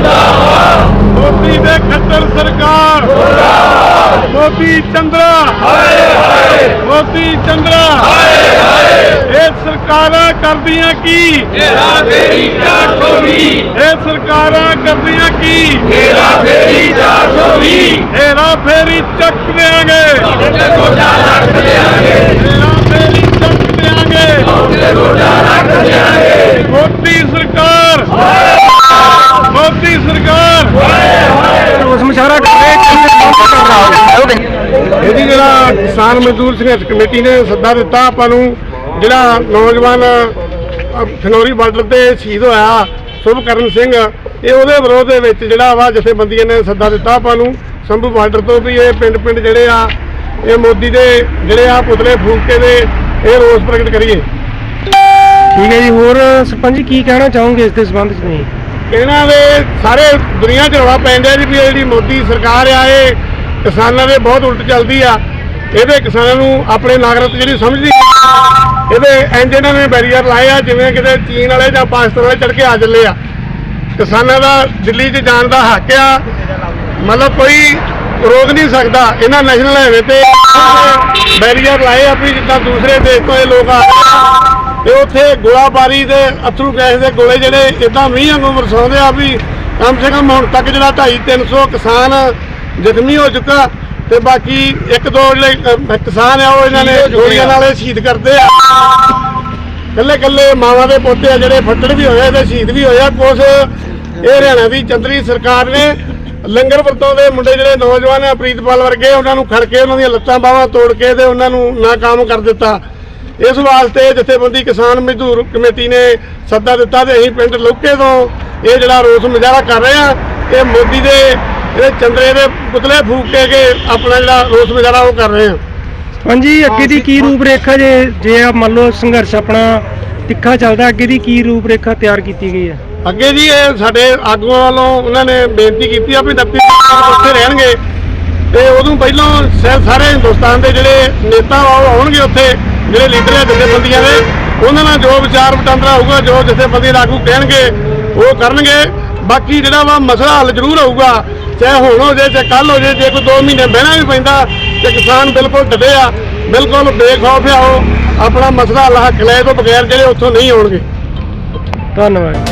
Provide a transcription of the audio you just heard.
ਜਿੰਦਾਬਾਦ। ਮੋਦੀ ਦੇ ਖੱਤਰ ਸਰਕਾਰ। ਜਿੰਦਾਬਾਦ ਮੋਦੀ ਚੰਦਰਾ। ਹਾਏ ਹਾਏ। ਮੋਦੀ ਚੰਦਰਾ। ਹਾਏ ਹਾਏ। ਇਹ ਸਰਕਾਰਾਂ ਕਰਦੀਆਂ ਕੀ? ਤੇਰਾ ਫੇਰੀ 420 ਇਹ ਸਰਕਾਰਾਂ ਕਰਦੀਆਂ ਕੀ? ਤੇਰਾ ਫੇਰੀ 420 ਤੇਰਾ ਫੇਰੀ ਚੱਕ ਦੇਾਂਗੇ ਤੁਹਾਡੇ ਕੋਲ ਇਹਦੀ ਜਿਹੜਾ ਕਿਸਾਨ ਮਜ਼ਦੂਰ ਸੰਘਰਸ਼ ਕਮੇਟੀ ਨੇ ਸੱਦਾ ਦਿੱਤਾ ਆਪਾਂ ਨੂੰ ਜਿਹੜਾ ਨੌਜਵਾਨ ਖਨੌਰੀ ਬਾਰਡਰ ਤੇ ਸ਼ਹੀਦ ਹੋਇਆ ਸੁਭਕਰਨ ਸਿੰਘ ਇਹ ਉਹਦੇ ਵਿਰੋਧ ਦੇ ਵਿੱਚ ਜਿਹੜਾ ਵਾ ਜਥੇਬੰਦੀਆਂ ਨੇ ਸੱਦਾ ਦਿੱਤਾ ਆਪਾਂ ਨੂੰ ਸੰਭੂ ਬਾਰਡਰ ਤੋਂ ਵੀ ਇਹ ਪਿੰਡ ਪਿੰਡ ਜਿਹੜੇ ਆ ਇਹ ਮੋਦੀ ਦੇ ਜਿਹੜੇ ਆ ਪੁਤਲੇ ਫੂਕ ਕੇ ਦੇ ਇਹ ਰੋਸ ਪ੍ਰਗਟ ਕਰੀਏ। ਠੀਕ ਹੈ ਜੀ ਹੋਰ ਸਰਪੰਚ ਜੀ ਕੀ ਕਹਿਣਾ ਚਾਹੋਗੇ ਇਸ ਦੇ ਸੰਬੰਧ ਚ ਨਹੀਂ ਇਹਨਾਂ ਦੇ ਸਾਰੇ ਦੁਨੀਆ 'ਚ ਰੌਲਾ ਪੈਂਦਾ ਜੀ ਵੀ ਇਹ ਜਿਹੜੀ ਮੋਦੀ ਸਰਕਾਰ ਆ, ਇਹ ਕਿਸਾਨਾਂ ਦੇ ਬਹੁਤ ਉਲਟ ਚੱਲਦੀ ਆ। ਇਹਦੇ ਕਿਸਾਨਾਂ ਨੂੰ ਆਪਣੇ ਨਾਗਰਿਕ ਜਿਹੜੀ ਸਮਝਦੀ ਨਹੀਂ। ਇਹਦੇ ਇੰਜ ਇਹਨਾਂ ਨੇ ਬੈਰੀਅਰ ਲਾਏ ਆ, ਜਿਵੇਂ ਕਿਤੇ ਚੀਨ ਵਾਲੇ ਜਾਂ ਪਾਕਿਸਤਾਨ ਵਾਲੇ ਚੜ ਕੇ ਆ ਚੱਲੇ ਆ। ਕਿਸਾਨਾਂ ਦਾ ਦਿੱਲੀ 'ਚ ਜਾਣ ਦਾ ਹੱਕ ਆ। ਮਤਲਬ ਕੋਈ ਰੋਕ ਨਹੀਂ ਸਕਦਾ। ਇਹਨਾਂ ਨੈਸ਼ਨਲ ਹਾਈਵੇ ਤੇ ਬੈਰੀਅਰ ਲਾਏ ਆ ਵੀ ਜਿੱਦਾਂ ਦੂਸਰੇ ਦੇਸ਼ ਤੋਂ ਇਹ ਲੋਕ ਆ ਤੇ ਉੱਥੇ ਗੋਲਾਬਾਰੀ ਦੇ ਅਥਰੂ ਗੈਸ ਦੇ ਗੋਲੇ ਜਿਹੜੇ ਇਦਾਂ ਮੀਂਹ ਵਾਂਗੂ ਵਰਸਾਉਂਦੇ ਆ ਵੀ ਕਮ ਸੇ ਕਮ ਹੁਣ ਤੱਕ ਜਿਹੜਾ 2.5 300 ਕਿਸਾਨ ਜ਼ਖਮੀ ਹੋ ਚੁੱਕਾ ਤੇ ਬਾਕੀ ਇੱਕ ਦੋ ਜਿਹੜੇ ਕਿਸਾਨ ਆ ਉਹ ਇਹਨਾਂ ਨੇ ਗੋਲੀਆਂ ਨਾਲ ਸ਼ਹੀਦ ਕਰਦੇ ਆ। ਕੱਲੇ ਕੱਲੇ ਮਾਵਾਂ ਦੇ ਪੋਤੇ ਆ ਜਿਹੜੇ ਫੱਟੜ ਵੀ ਹੋਏ ਤੇ ਸ਼ਹੀਦ ਵੀ ਹੋਇਆ ਕੁਛ ਇਹ ਹਰਿਆਣਾ ਦੀ ਚੰਦਰੀ ਸਰਕਾਰ ਨੇ ਲੰਗਰ ਵਰਤੋਂ ਦੇ ਮੁੰਡੇ ਜਿਹੜੇ ਨੌਜਵਾਨ ਆ ਪ੍ਰੀਤਪਾਲ ਵਰਗੇ ਉਹਨਾਂ ਨੂੰ ਖੜ ਕੇ ਉਹਨਾਂ ਦੀਆਂ ਲੱਤਾਂ ਬਾਹਾਂ ਤੋੜ ਕੇ ਤੇ ਉਹਨਾਂ ਨੂੰ ਨਾਕਾਮ ਕਰ ਦਿੱਤਾ। ਇਸ ਵਾਸਤੇ ਜਥੇਬੰਦੀ ਕਿਸਾਨ ਮਜ਼ਦੂਰ ਕਮੇਟੀ ਨੇ ਸੱਦਾ ਦਿੱਤਾ ਤੇ ਅਸੀਂ ਪਿੰਡ ਲੋਕੇ ਤੋਂ ਇਹ ਜਿਹੜਾ ਰੋਸ ਮੁਜ਼ਾਹਰਾ ਕਰ ਰਹੇ ਆ ਇਹ ਮੋਦੀ ਦੇ ਜਿਹੜੇ ਚੰਦਰੇ ਦੇ ਪੁਤਲੇ ਫੂਕ ਕੇ ਕੇ ਆਪਣਾ ਜਿਹੜਾ ਰੋਸ ਮੁਜ਼ਾਹਰਾ ਉਹ ਕਰ ਰਹੇ ਆ ਸਰਪੰਚ ਜੀ ਅੱਗੇ ਦੀ ਕੀ ਰੂਪ ਰੇਖਾ ਜੇ ਜੇ ਆ ਮੰਨ ਲਓ ਸੰਘਰਸ਼ ਆਪਣਾ ਤਿੱਖਾ ਚੱਲਦਾ ਅੱਗੇ ਦੀ ਕੀ ਰੂਪ ਰੇਖਾ ਤਿਆਰ ਕੀਤੀ ਗਈ ਹੈ? ਅੱਗੇ ਜੀ ਇਹ ਸਾਡੇ ਆਗੂਆਂ ਵੱਲੋਂ ਉਹਨਾਂ ਨੇ ਬੇਨਤੀ ਕੀਤੀ ਆ ਵੀ 29 ਤਰੀਕ ਉੱਥੇ ਰਹਿਣਗੇ ਤੇ ਉਦੋਂ ਪਹਿਲਾਂ ਸਾਰੇ ਹਿੰਦੁਸਤਾਨ ਦੇ ਜਿਹੜੇ ਨੇਤਾ ਆਉਣਗੇ ਉੱਥੇ। ਜਿਹੜੇ ਲੀਡਰ ਹੈ ਜਥੇਬੰਦੀਆਂ ਦੇ, ਉਹਨਾਂ ਨਾਲ ਜੋ ਵਿਚਾਰ ਵਟਾਂਦਰਾ ਹੋਊਗਾ, ਜੋ ਜਥੇਬੰਦੀ ਲਾਗੂ ਕਹਿਣਗੇ, ਉਹ ਕਰਨਗੇ। ਬਾਕੀ ਜਿਹੜਾ ਵਾ ਮਸਲਾ ਹੱਲ ਜ਼ਰੂਰ ਹੋਊਗਾ, ਚਾਹੇ ਹੁਣ ਹੋ ਜੇ, ਚਾਹੇ ਕੱਲ ਹੋ ਜੇ ਜੇ ਕੋਈ 2 ਮਹੀਨੇ ਬਹਿਣਾ ਵੀ ਪੈਂਦਾ ਤੇ ਕਿਸਾਨ ਬਿਲਕੁਲ ਡਰੇ ਆ, ਬਿਲਕੁਲ ਬੇਖੌਫ ਆ ਉਹ, ਆਪਣਾ ਮਸਲਾ ਹੱਲ ਹੱਕ ਲੈ ਤੋਂ ਬਗੈਰ ਜਿਹੜੇ ਉੱਥੋਂ ਨਹੀਂ ਆਉਣਗੇ। ਧੰਨਵਾਦ।